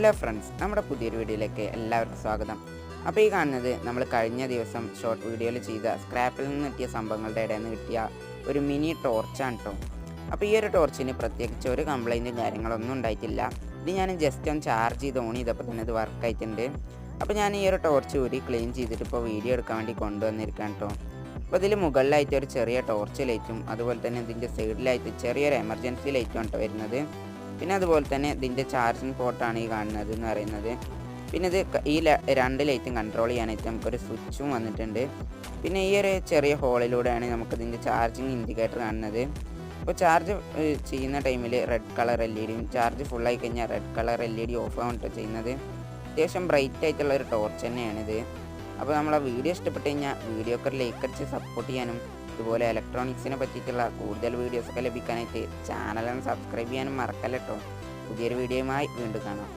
Hello friends നമ്മുടെ പുതിയൊരു വീഡിയോയിലേക്ക് എല്ലാവർക്കും സ്വാഗതം. അപ്പോൾ ഈ കാണുന്നത് നമ്മൾ കഴിഞ്ഞ ദിവസം ഷോർട്ട് വീഡിയോയിൽ ചെയ്ത സ്ക്രാപ്പിൽ നിന്ന് കിട്ടിയ സംഭവങ്ങളുടെ ഇടയിൽ നിന്ന് കിട്ടിയ ഒരു മിനി ടോർച്ചാണ് കേട്ടോ അപ്പോൾ ഈ ഒരു ടോർച്ചിന് പ്രത്യേകിച്ച് ഒരു കംപ്ലൈന്റും കാര്യങ്ങളൊന്നും ഉണ്ടായിട്ടില്ല. ഇത് ഞാൻ ജസ്റ്റ് ഒന്ന് ചാർജ് ചെയ്ത് ഓൺ ചെയ്തപ്പോൾ തന്നെ ഇത് വർക്ക് ആയിട്ടുണ്ട്. അപ്പോൾ ഞാൻ ഈ ഒരു ടോർച്ച് ഊരി ക്ലീൻ ചെയ്തിട്ട് ഇപ്പോൾ വീഡിയോ എടുക്കാൻ വേണ്ടി കൊണ്ടുവന്നിരിക്കാം കേട്ടോ അപ്പോൾ ഇതിൽ മുകളിലായിട്ട് ഒരു ചെറിയ ടോർച്ച് ലൈറ്റും അതുപോലെ തന്നെ ഇതിന്റെ സൈഡിലായിട്ട് ചെറിയൊരു എമർജൻസി ലൈറ്റും ആണ് ട്ടോ വരുന്നത്. പിന്നെ അതുപോലെ തന്നെ ഇതിന്റെ ചാർജിങ് പോർട്ടാണ് ഈ കാണുന്നത് എന്ന് പറയുന്നത്. പിന്നെ ഇത് ഈ രണ്ട് ലൈറ്റും കൺട്രോൾ ചെയ്യാനായിട്ട് നമുക്കൊരു സ്വിച്ചും വന്നിട്ടുണ്ട്. പിന്നെ ഈ ഒരു ചെറിയ ഹോളിലൂടെയാണ് നമുക്ക് ഇതിന്റെ ചാർജിങ് ഇൻഡിക്കേറ്റർ കാണുന്നത്. അപ്പോൾ ചാർജ് ചെയ്യുന്ന ടൈമിൽ റെഡ് കളർ എൽ ഇ ഡിയും ചാർജ് ഫുള്ളായി കഴിഞ്ഞാൽ red colour L E D off ആവും ചെയ്യുന്നത്. അത്യാവശ്യം ബ്രൈറ്റ് ആയിട്ടുള്ള ഒരു ടോർച്ച് തന്നെയാണിത്. അപ്പോൾ നമ്മളെ വീഡിയോ ഇഷ്ടപ്പെട്ട് കഴിഞ്ഞാൽ വീഡിയോക്ക് ലൈക്ക് അടിച്ച് സപ്പോർട്ട് ചെയ്യാനും ഇതുപോലെ ഇലക്ട്രോണിക്സിനെ പറ്റിയിട്ടുള്ള കൂടുതൽ വീഡിയോസൊക്കെ ലഭിക്കാനായിട്ട് ചാനലൊന്ന് സബ്സ്ക്രൈബ് ചെയ്യാനും മറക്കല്ല പുതിയൊരു വീഡിയോയുമായി വീണ്ടും കാണാം.